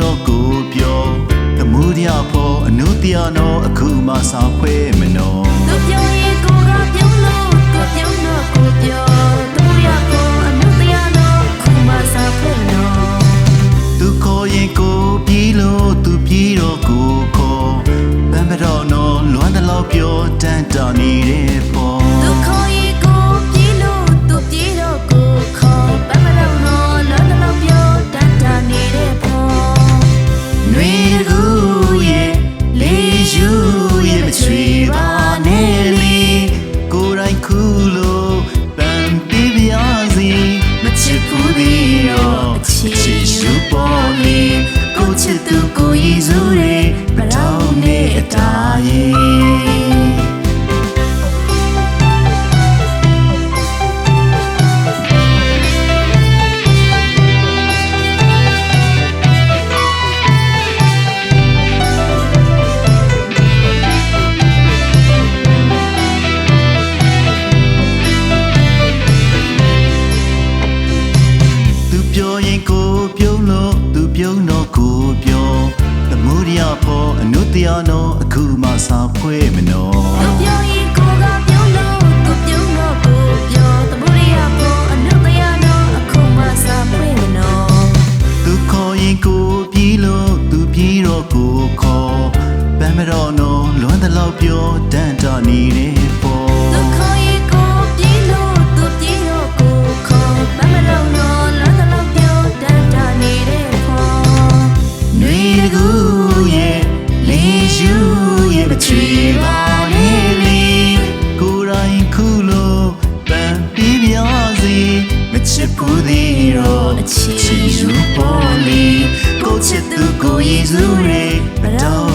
တော့ကိုပြောသမှုတရားဖို့အနုတရားတော့အခုမှစာခွဲမနော် လွမ်းတယ်လို့ပြောတန်တာနေတဲ့ပေါ်သူခေါ်ရင်ကိုပြေးလို့သူပြေးတော့ကိုခေါ်ပမတော့နော်လောလောလောပြောတန်တာနေတဲ့ဖို့နွေကူရဲ့လေးယူရဲ့မချွေပါနဲ့လေကိုယ်တိုင်ခုလို့ပန်ပြပြစီမချစ်ဘူးဒီတော့အချစ်ယူပေါ်လေကိုချစ်သူကိုရည်စုရဲမတော်နဲ့အတားရဲ့ ဖို့အနုတရားတော့အခုမှစာဖွဲမနော်သူပြောရင်ကိုကပြုံးလို့သူပြုံးတော့ကိုပြောတမှုရဖို့အနုတရားတော့အခုမှစားဖွင့်နော်သူခေါ်ရင်ကိုပြေးလို့သူပြေးတော့ကိုခေါ်ပန်းမတော့နော်လွမ်းတယ်လို့ပြောတန်တာနေတဲ့ပေါ်သူခေါ်ရင် 稣玻璃，勾起独孤一族人，不到。